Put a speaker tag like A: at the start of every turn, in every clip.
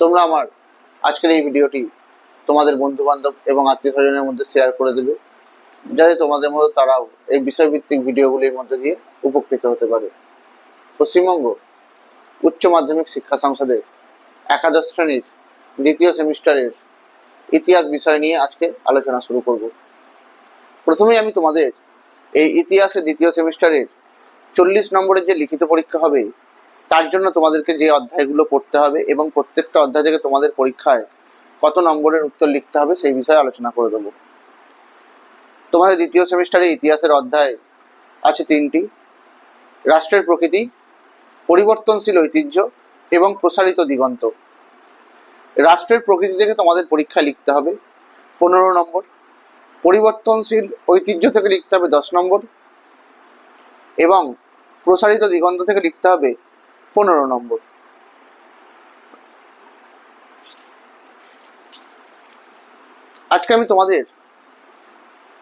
A: তোমরা আমার আজকের এই ভিডিওটি তোমাদের বন্ধু বান্ধব এবং আত্মীয় স্বজনের মধ্যে শেয়ার করে দেবে, যাতে তোমাদের মতো তারাও এই বিষয়ভিত্তিক ভিডিওগুলির মধ্যে দিয়ে উপকৃত হতে পারে। পশ্চিমবঙ্গ উচ্চ মাধ্যমিক শিক্ষা সংসদের একাদশ শ্রেণির দ্বিতীয় সেমিস্টারের ইতিহাস বিষয় নিয়ে আজকে আলোচনা শুরু করব। প্রথমেই আমি তোমাদের এই ইতিহাসের দ্বিতীয় সেমিস্টারের চল্লিশ নম্বরের যে লিখিত পরীক্ষা হবে তার জন্য তোমাদেরকে যে অধ্যায়গুলো পড়তে হবে এবং প্রত্যেকটা অধ্যায় থেকে তোমাদের পরীক্ষায় কত নম্বরের উত্তর লিখতে হবে সেই বিষয়ে আলোচনা করে দেবো। তোমাদের দ্বিতীয় সেমিস্টারে ইতিহাসের অধ্যায় আছে তিনটি। রাষ্ট্রের প্রকৃতি, পরিবর্তনশীল ঐতিহ্য এবং প্রসারিত দিগন্ত। রাষ্ট্রের প্রকৃতি থেকে তোমাদের পরীক্ষা লিখতে হবে পনেরো নম্বর। পরিবর্তনশীল ঐতিহ্য থেকে লিখতে হবে দশ নম্বর। এবং প্রসারিত দিগন্ত থেকে লিখতে হবে পনেরো নম্বর। আজকে আমি তোমাদের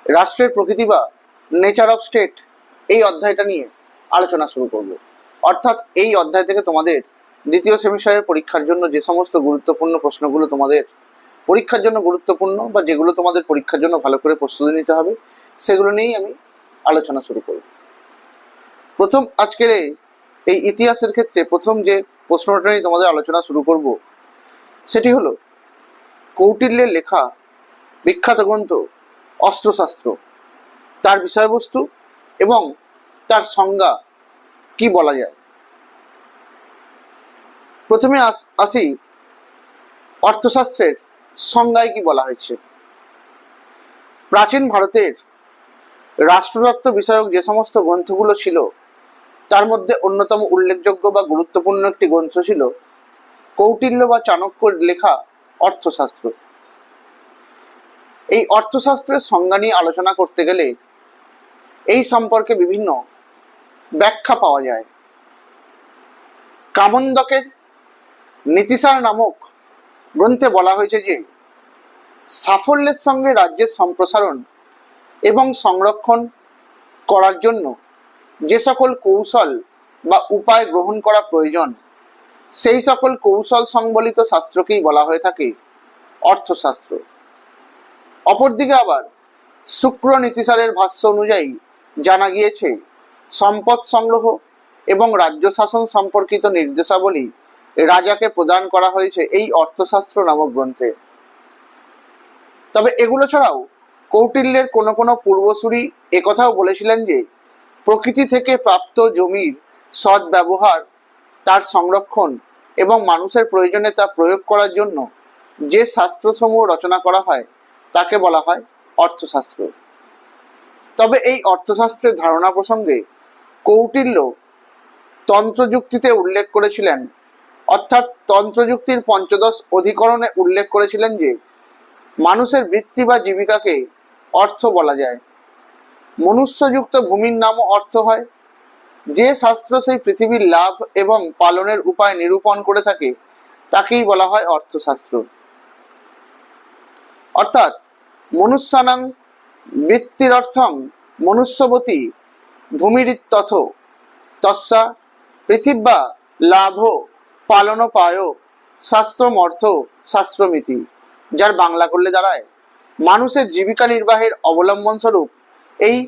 A: রাষ্ট্রের প্রকৃতি বা নেচার অফ স্টেট এই অধ্যায়টা নিয়ে আলোচনা শুরু করব। অর্থাৎ এই অধ্যায় থেকে তোমাদের দ্বিতীয় সেমিস্টারের পরীক্ষার জন্য যে সমস্ত গুরুত্বপূর্ণ প্রশ্নগুলো তোমাদের পরীক্ষার জন্য গুরুত্বপূর্ণ বা যেগুলো তোমাদের পরীক্ষার জন্য ভালো করে প্রস্তুতি নিতে হবে, সেগুলো নিয়েই আমি আলোচনা শুরু করব। প্রথম আজকের এই- এই ইতিহাসের ক্ষেত্রে প্রথম যে প্রশ্নটা নিয়ে তোমাদের আলোচনা শুরু করব, সেটি হলো কৌটিল্যের লেখা বিখ্যাত গ্রন্থ অস্ত্রশাস্ত্র। তার বিষয়বস্তু এবং তার সংজ্ঞা কি বলা যায়? প্রথমে আস- অর্থশাস্ত্রের সংজ্ঞায় কি বলা হয়েছে? প্রাচীন ভারতের রাষ্ট্রতত্ত্ব বিষয়ক যে সমস্ত গ্রন্থগুলো ছিল তার মধ্যে অন্যতম উল্লেখযোগ্য বা গুরুত্বপূর্ণ একটি গ্রন্থ ছিল কৌটিল্য বা চাণক্যর লেখা অর্থশাস্ত্র। এই অর্থশাস্ত্রের সংজ্ঞা নিয়ে আলোচনা করতে গেলে এই সম্পর্কে বিভিন্ন ব্যাখ্যা পাওয়া যায়। কামন্দকের নীতিসার নামক গ্রন্থে বলা হয়েছে যে, সাফল্যের সঙ্গে রাজ্যের সম্প্রসারণ এবং সংরক্ষণ করার জন্য যে সকল কৌশল বা উপায় গ্রহণ করা প্রয়োজন, সেই সকল কৌশল সংবলিত শাস্ত্রকেই বলা হয়ে থাকে অর্থশাস্ত্র। অপরদিকে আবার শুক্র নীতিসারের ভাষ্য অনুযায়ী জানা গিয়েছে, সম্পদ সংগ্রহ এবং রাজ্য শাসন সম্পর্কিত নির্দেশাবলী রাজাকে প্রদান করা হয়েছে এই অর্থশাস্ত্র নামক গ্রন্থে। তবে এগুলো ছাড়াও কৌটিল্যের কোনো কোনো পূর্বসূরি একথাও বলেছিলেন যে প্রকৃতি থেকে প্রাপ্ত জমির সৎ ব্যবহার তার সংরক্ষণ এবং মানুষের প্রয়োজনে তা প্রয়োগ করার জন্য যে শাস্ত্রসমূহ রচনা করা হয়, তাকে বলা হয় অর্থশাস্ত্র। তবে এই অর্থশাস্ত্রের ধারণা প্রসঙ্গে কৌটিল্য তন্ত্রযুক্তিতে উল্লেখ করেছিলেন, অর্থাৎ তন্ত্রযুক্তির পঞ্চদশ অধিকরণে উল্লেখ করেছিলেন যে, মানুষের বৃত্তি বা জীবিকাকে অর্থ বলা যায়। মনুষ্যযুক্ত ভূমির নামও অর্থ হয়। যে শাস্ত্র সেই পৃথিবীর লাভ এবং পালনের উপায় নিরূপণ করে থাকে, তাকেই বলা হয় অর্থশাস্ত্র। অর্থাৎ, মনুষ্যানাং বৃত্তিরর্থং মনুষ্যবতী ভূমিরিত্যথ তস্যা পৃথিব্যা লাভ পালনোপায় শাস্ত্রমর্থ শাস্ত্রমিতি, যার বাংলা করলে দাঁড়ায়। মানুষের জীবিকা নির্বাহের অবলম্বন স্বরূপ এই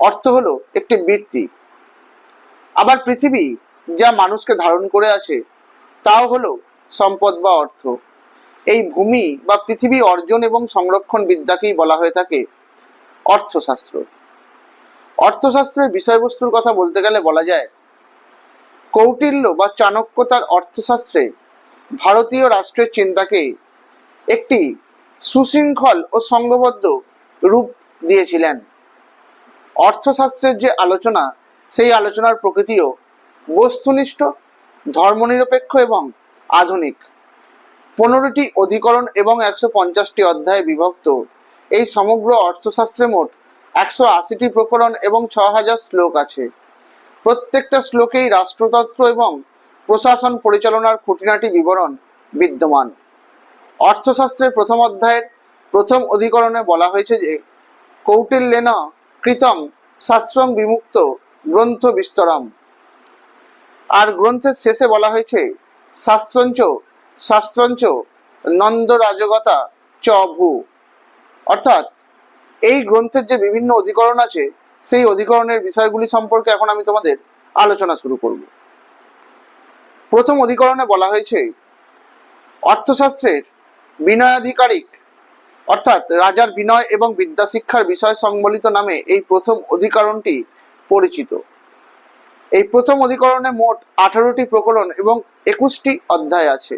A: অর্থ হলো একটি বৃত্তি। আবার পৃথিবী যা মানুষকে ধারণ করে আছে, তাও হলো সম্পদ বা অর্থ। এই ভূমি বা পৃথিবী অর্জন এবং সংরক্ষণ বিদ্যাকেই বলা হয়ে থাকে অর্থশাস্ত্র। অর্থশাস্ত্রের বিষয়বস্তুর কথা বলতে গেলে বলা যায়, কৌটিল্য বা চাণক্য তার অর্থশাস্ত্রে ভারতীয় রাষ্ট্রের চিন্তাকে একটি সুশৃঙ্খল ও সংঘবদ্ধ রূপ দিয়েছিলেন। অর্থশাস্ত্রের যে আলোচনা, সেই আলোচনার প্রকৃতিও বস্তুনিষ্ঠ, ধর্মনিরপেক্ষ এবং আধুনিক। পনেরোটি অধিকরণ এবং একশো পঞ্চাশটি অধ্যায়ে বিভক্ত। এই সমগ্র অর্থশাস্ত্রে মোট একশো আশিটি প্রকরণ এবং ছ হাজার শ্লোক আছে। প্রত্যেকটা শ্লোকেই রাষ্ট্রতত্ত্ব এবং প্রশাসন পরিচালনার খুঁটিনাটি বিবরণ বিদ্যমান। অর্থশাস্ত্রের প্রথম অধ্যায়ের প্রথম অধিকরণে বলা হয়েছে যে, কৌটিল্যেন কৃতং শাস্ত্রং বিমুক্ত গ্রন্থ বিস্তরম। আর গ্রন্থের শেষে বলা হয়েছে শাস্ত্রঞ্চ শাস্ত্রঞ্চ নন্দ রাজগতা চ ভূ। অর্থাৎ এই গ্রন্থের যে বিভিন্ন অধিকরণ আছে, সেই অধিকরণের বিষয়গুলি সম্পর্কে এখন আমি তোমাদের আলোচনা শুরু করব। প্রথম অধিকরণে বলা হয়েছে, অর্থশাস্ত্রের বিনয়াধিকারিক অর্থাৎ রাজার বিনয় এবং বিদ্যাশিক্ষার বিষয় সংবলিত নামে এই প্রথম অধিকরণটি পরিচিত। এই প্রথম অধিকরণে মোট আঠারোটি প্রকরণ এবং একুশটি অধ্যায় আছে।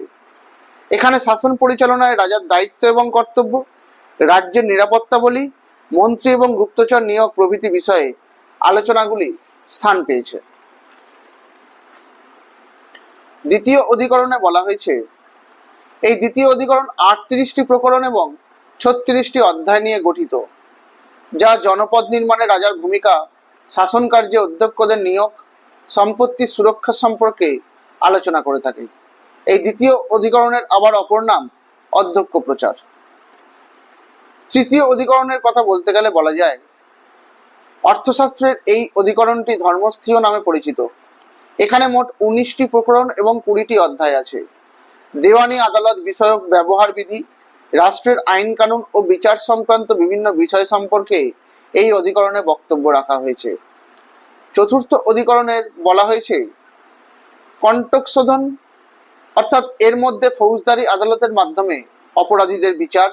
A: এখানে শাসন পরিচালনায় রাজার দায়িত্ব এবং কর্তব্য, রাজ্যের নিরাপত্তাবলী মন্ত্রী এবং গুপ্তচর নিয়োগ প্রভৃতি বিষয়ে আলোচনাগুলি স্থান পেয়েছে। দ্বিতীয় অধিকরণে বলা হয়েছে, এই দ্বিতীয় অধিকরণ আটত্রিশটি প্রকরণ এবং ছত্রিশটি অধ্যায় নিয়ে গঠিত, যা জনপদ নির্মাণে রাজার ভূমিকা, শাসন কার্যে অধ্যক্ষদের নিয়োগ সম্পত্তির সুরক্ষা সম্পর্কে আলোচনা করে থাকে। এই দ্বিতীয় অধিকরণের আবার অপর নাম, অধ্যক্ষ প্রচার। তৃতীয় অধিকরণের কথা বলতে গেলে বলা যায়, অর্থশাস্ত্রের এই অধিকরণটি ধর্মস্থীয় নামে পরিচিত। এখানে মোট উনিশটি প্রকরণ এবং কুড়িটি অধ্যায় আছে। দেওয়ানি আদালত বিষয়ক ব্যবহার বিধি রাষ্ট্রের আইন কানুন ও বিচার সংক্রান্ত বিভিন্ন বিষয় সম্পর্কে এই অধিকরণে বক্তব্য রাখা হয়েছে। চতুর্থ অধিকরণের বলা হয়েছে কণ্টক শোধন অর্থাৎ এর মধ্যে ফৌজদারি আদালতের মাধ্যমে অপরাধীদের বিচার,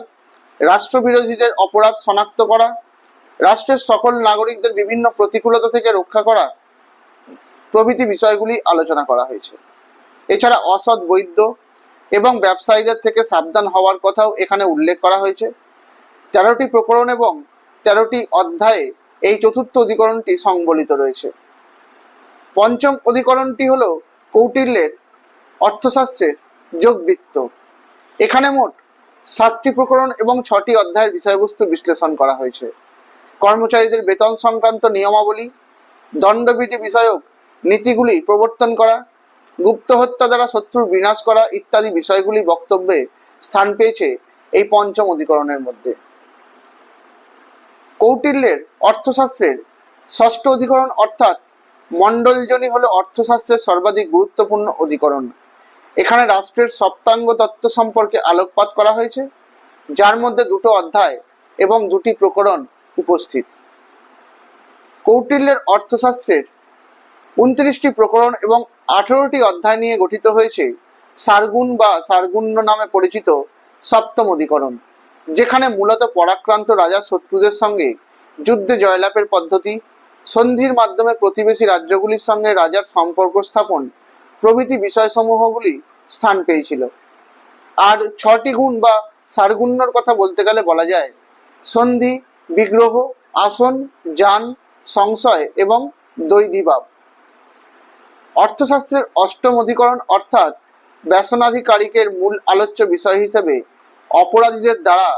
A: রাষ্ট্রবিরোধীদের অপরাধ শনাক্ত করা, রাষ্ট্রের সকল নাগরিকদের বিভিন্ন প্রতিকূলতা থেকে রক্ষা করা প্রভৃতি বিষয়গুলি আলোচনা করা হয়েছে। এছাড়া অসৎ বৈধ এবং ব্যবসায়ীদের থেকে সাবধান হওয়ার কথাও এখানে উল্লেখ করা হয়েছে। তেরোটি প্রকরণ এবং তেরোটি অধ্যায়ে এই চতুর্থ অধিকরণটি সংবলিত রয়েছে। পঞ্চম অধিকরণটি হল কৌটিল্যের অর্থশাস্ত্রের যোগবৃত্ত। এখানে মোট সাতটি প্রকরণ এবং ছটি অধ্যায়ের বিষয়বস্তু বিশ্লেষণ করা হয়েছে। কর্মচারীদের বেতন সংক্রান্ত নিয়মাবলী, দণ্ডবিধি বিষয়ক নীতিগুলি প্রবর্তন করা গুপ্ত হত্যা দ্বারা শত্রুর বিনাশ করা ইত্যাদি বিষয়গুলি বক্তব্যে স্থান পেয়েছে এই পঞ্চম অধিকরণের মধ্যে। কৌটিল্যের অর্থশাস্ত্রের ষষ্ঠ অধিকরণ অর্থাৎ মণ্ডলজনী হলো অর্থশাস্ত্রের সর্বাধিক গুরুত্বপূর্ণ অধিকরণ। এখানে রাষ্ট্রের সপ্তাঙ্গ তত্ত্ব সম্পর্কে আলোকপাত করা হয়েছে, যার মধ্যে দুটো অধ্যায় এবং দুটি প্রকরণ উপস্থিত। কৌটিল্যের অর্থশাস্ত্রের উনত্রিশটি প্রকরণ এবং আঠারোটি অধ্যায় নিয়ে গঠিত হয়েছে। সারগুণ বা সারগুণ্য নামে পরিচিত সপ্তম অধিকরণ, যেখানে মূলত পরাক্রান্ত রাজা শত্রুদের সঙ্গে যুদ্ধে জয়লাভের পদ্ধতি, সন্ধির মাধ্যমে প্রতিবেশী রাজ্যগুলির সঙ্গে রাজার সম্পর্ক স্থাপন, প্রভৃতি বিষয়সমূহগুলি স্থান পেয়েছিল। আর ছটি গুণ বা সারগুণ্যর কথা বলতে গেলে বলা যায়, সন্ধি, বিগ্রহ, আসন, যান, সংশয় এবং দৈধিভাব অর্থশাস্ত্রের অষ্টম অধিকরণ অর্থাৎ ব্যসনাধিকারিকের মূল আলোচ্য বিষয় হিসেবে অপরাধীদের দ্বারা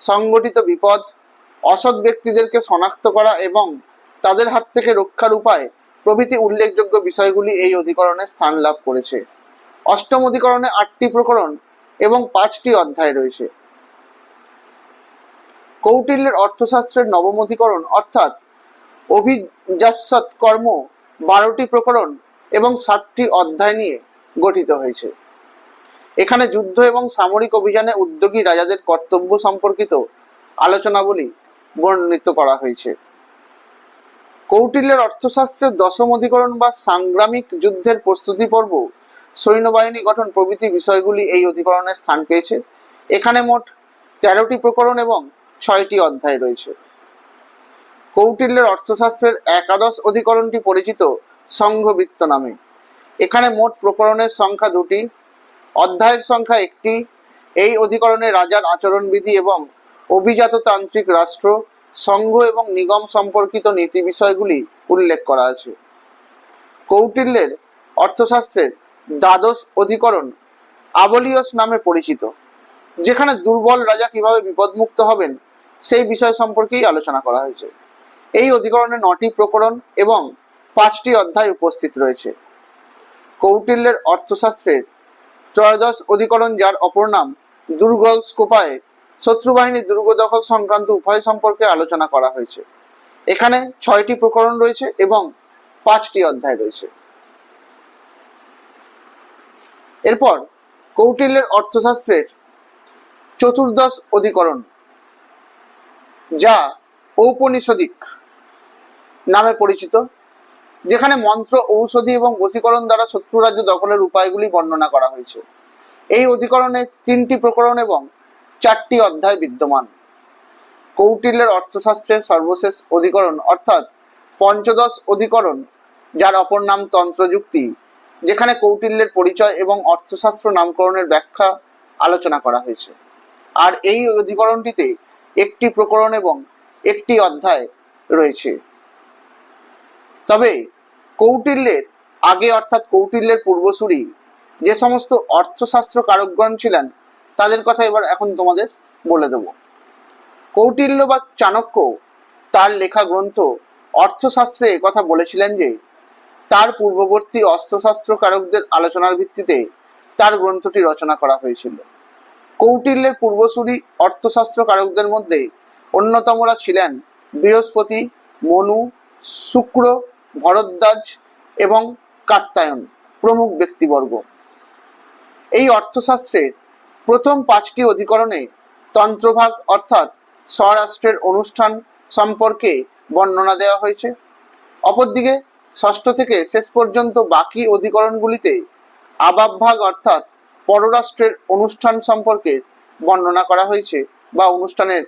A: সংগঠিত বিপদ, অসৎ ব্যক্তিদেরকে শনাক্ত করা এবং তাদের হাত থেকে রক্ষার উপায় প্রভৃতি উল্লেখযোগ্য বিষয়গুলি এই অধিকরণে স্থান লাভ করেছে। অষ্টম অধিকরণে আটটি প্রকরণ এবং পাঁচটি অধ্যায় রয়েছে। কৌটিল্যের অর্থশাস্ত্রের নবম অধিকরণ অর্থাৎ অভিজাসৎ কর্ম বারোটি প্রকরণ এবং সাতটি অধ্যায় নিয়ে গঠিত হয়েছে। এখানে যুদ্ধ এবং সামরিক অভিযানে উদ্যোগী রাজাদের কর্তব্য সম্পর্কিত আলোচনাবলী বর্ণিত করা হয়েছে। কৌটিল্যের অর্থশাস্ত্রের দশম অধিকরণ বা সাংগ্রামিক যুদ্ধের প্রস্তুতি পর্ব, সৈন্যবাহিনী গঠন প্রভৃতি বিষয়গুলি এই অধিকরণে স্থান পেয়েছে। এখানে মোট তেরোটি প্রকরণ এবং ছয়টি অধ্যায় রয়েছে। কৌটিল্যের অর্থশাস্ত্রের একাদশ অধিকরণটি পরিচিত সংঘবৃত্ত নামে। এখানে মোট প্রকরণের সংখ্যা দুটি, অধ্যায়ের সংখ্যা একটি, এই অধিকরণে রাজার আচরণবিধি এবং অভিজাততান্ত্রিক রাষ্ট্র, সংঘ এবং নিগম সম্পর্কিত নীতি বিষয়গুলি উল্লেখ করা আছে। কৌটিল্যের অর্থশাস্ত্রের দ্বাদশ অধিকরণ আবলিয়স নামে পরিচিত, যেখানে দুর্বল রাজা কীভাবে বিপদমুক্ত হবেন সেই বিষয় সম্পর্কেই আলোচনা করা হয়েছে। এই অধিকরণে নটি প্রকরণ এবং পাঁচটি অধ্যায় উপস্থিত রয়েছে। কৌটিল্যের অর্থশাস্ত্রের ত্রয়োদশ অধিকরণ যার অপর নাম দুর্গল স্কোপায় শত্রুবাহিনী দুর্গ দখল সংক্রান্ত উভয় সম্পর্কে আলোচনা করা হয়েছে। এখানে ছয়টি প্রকরণ রয়েছে এবং পাঁচটি অধ্যায় রয়েছে। এরপর কৌটিল্যের অর্থশাস্ত্রের চতুর্দশ অধিকরণ যা ঔপনিষদিক নামে পরিচিত। যেখানে মন্ত্র, ঔষধি এবং বশীকরণ দ্বারা শত্রু রাজ্য দখলের উপায়গুলি বর্ণনা করা হয়েছে। এই অধিকরণে তিনটি প্রকরণ এবং চারটি অধ্যায় বিদ্যমান। কৌটিল্যের অর্থশাস্ত্রের সর্বশেষ অধিকরণ, অর্থাৎ পঞ্চদশ অধিকরণ, যার অপর নাম তন্ত্রযুক্তি, যেখানে কৌটিল্যের পরিচয় এবং অর্থশাস্ত্র নামকরণের ব্যাখ্যা আলোচনা করা হয়েছে। আর এই অধিকরণটিতে একটি প্রকরণ এবং একটি অধ্যায় রয়েছে। তবে কৌটিল্যের আগে অর্থাৎ কৌটিল্যের পূর্বসূরি যে সমস্ত অর্থশাস্ত্র কারকগণ ছিলেন, তাদের কথা এবার এখন তোমাদের বলে দেব। কৌটিল্য বা চাণক্য তার লেখা গ্রন্থ অর্থশাস্ত্রে কথা বলেছিলেন যে, তার পূর্ববর্তী অস্ত্রশাস্ত্র কারকদের আলোচনার ভিত্তিতে তার গ্রন্থটি রচনা করা হয়েছিল। কৌটিল্যের পূর্বসূরি অর্থশাস্ত্র কারকদের মধ্যে অন্যতমরা ছিলেন বৃহস্পতি, মনু, শুক্র ভরদ্বাজ এবং কাত্তায়ন প্রমুখ ব্যক্তিবর্গ। এই অর্থশাস্ত্রের প্রথম পাঁচটি অধিকরণে তন্ত্রভাগ অর্থাৎ স্বরাষ্ট্রের অনুষ্ঠান সম্পর্কে বর্ণনা দেওয়া হয়েছে। অপরদিকে, ষষ্ঠ থেকে শেষ পর্যন্ত বাকি অধিকরণগুলিতে আবাবভাগ অর্থাৎ পররাষ্ট্রের অনুষ্ঠান সম্পর্কে বর্ণনা করা হয়েছে বা অনুষ্ঠানের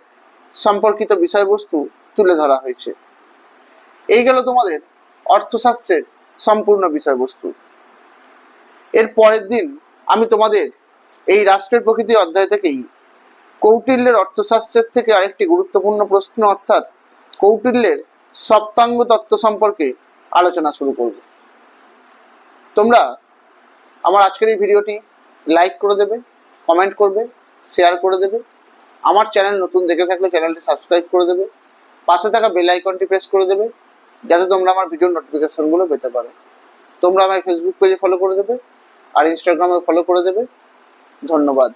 A: সম্পর্কিত বিষয়বস্তু তুলে ধরা হয়েছে। এই গেল তোমাদের অর্থশাস্ত্রের সম্পূর্ণ বিষয়বস্তু। এর পরের দিন আমি তোমাদের এই রাষ্ট্রের প্রকৃতি অধ্যায় থেকেই কৌটিল্যের অর্থশাস্ত্রের থেকে আরেকটি গুরুত্বপূর্ণ প্রশ্ন অর্থাৎ কৌটিল্যের সপ্তাঙ্গ তত্ত্ব সম্পর্কে আলোচনা শুরু করব। তোমরা আমার আজকের এই ভিডিওটি লাইক করে দেবে কমেন্ট করবে শেয়ার করে দেবে। আমার চ্যানেল নতুন দেখে থাকলে চ্যানেলটি সাবস্ক্রাইব করে দেবে। পাশে থাকা বেল আইকনটি প্রেস করে দেবে। যাতে তোমরা আমার ভিডিও নোটিফিকেশনগুলো পেতে পারো। তোমরা আমার ফেসবুক পেজে ফলো করে দেবে, আর ইনস্টাগ্রামে ফলো করে দেবে। ধন্যবাদ।